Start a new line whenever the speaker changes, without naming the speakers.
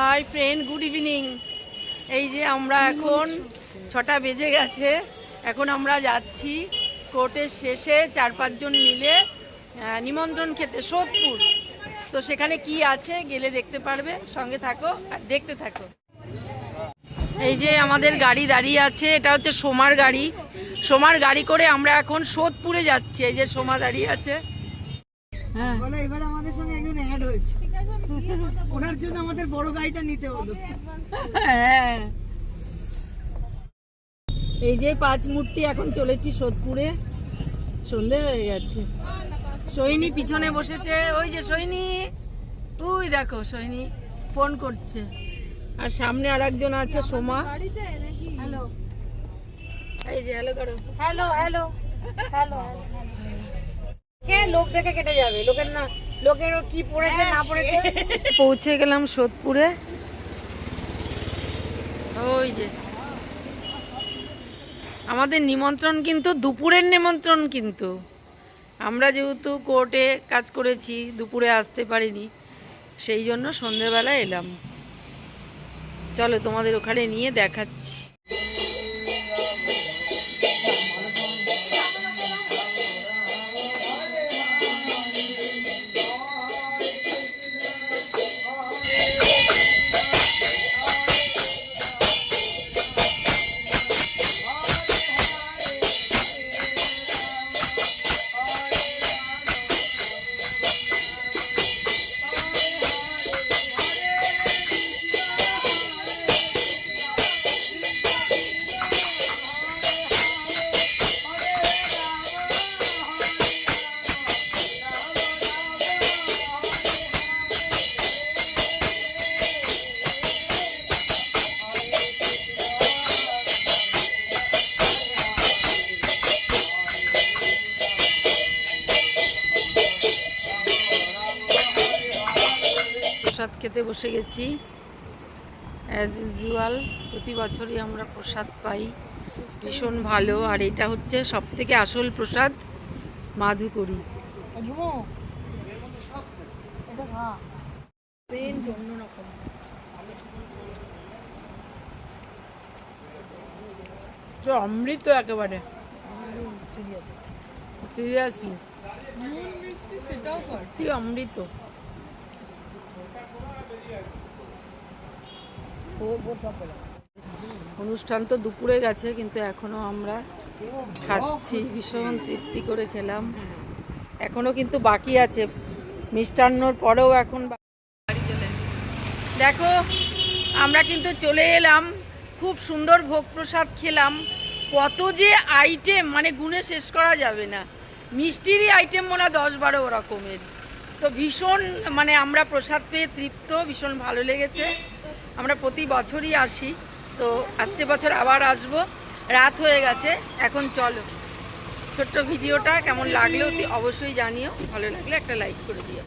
Hi friend, good evening. এই যে আমরা এখন ছটা বেজে গেছে। এখন আমরা যাচ্ছি কোর্টের শেষে চার পাঁচজন মিলে নিমন্ত্রণ খেতে সোদপুর। তো সেখানে কি আছে গেলে দেখতে পারবে, সঙ্গে থাকো আর দেখতে থাকো। এই যে আমাদের গাড়ি দাঁড়িয়ে আছে, এটা হচ্ছে সোমার গাড়ি। সোমার গাড়ি করে আমরা এখন সোদপুরে যাচ্ছি। এই যে সোমা দাঁড়িয়ে আছে।
বলো এবার আমাদের সঙ্গে একজন অ্যাড হয়েছে। ওনার জন্য আমাদের বড় গাড়িটা নিতে হলো।
হ্যাঁ। এই যে পাঁচ মূর্তি এখন চলেছি সোদপুরে। সন্ধে হয়ে গেছে। সৈনী পিছনে বসেছে। ওই যে সৈনী তুই দেখো সৈনী ফোন করছে। আর সামনে আর একজন আছে সোমা।
হ্যালো
এই যে হ্যালো করো।
হ্যালো হ্যালো হ্যালো কে লোক দেখে কেটে যাবে? লোকের না লোকের কি পড়েছে না পড়েছে?
পৌঁছে গেলাম সোদপুরে। ওই যে। আমাদের নিমন্ত্রণ কিন্তু দুপুরের নিমন্ত্রণ কিন্তু। আমরা যেহেতু কোর্টে কাজ করেছি দুপুরে আসতে পারিনি সেই জন্য সন্ধেবেলা এলাম। চলো তোমাদের ওখানে নিয়ে দেখাচ্ছি। প্রসাদ খেতে বসে গেছি। অ্যাজ ইউজুয়াল প্রতি বছরই আমরা প্রসাদ পাই। ভীষণ ভালো। আর এটা হচ্ছে সব থেকে আসল প্রসাদ মাধুকরি। অমৃত একেবারে। সিরিয়াসলি সত্যি অমৃত। অনুষ্ঠান তো দুপুরে গেছে, কিন্তু এখনও আমরা খাচ্ছি। ভীষণ তৃপ্তি করে খেলাম। এখনও কিন্তু বাকি আছে। মিষ্টান্নর পরেও এখন। দেখো, আমরা কিন্তু চলে এলাম। খুব সুন্দর ভোগ প্রসাদ খেলাম। কত যে আইটেম মানে গুণে শেষ করা যাবে না। মিষ্টিরই আইটেম মনে হয় দশ বারো রকমের। তো ভীষণ মানে আমরা প্রসাদ পেয়ে তৃপ্ত, ভীষণ ভালো লেগেছে। আমরা প্রতি বছরই আসি, তো আসছে বছর আবার আসব। রাত হয়ে গেছে, এখন চলো। ছোট্ট ভিডিওটা কেমন লাগল অবশ্যই জানিও, ভালো লাগলে একটা লাইক করে দিও।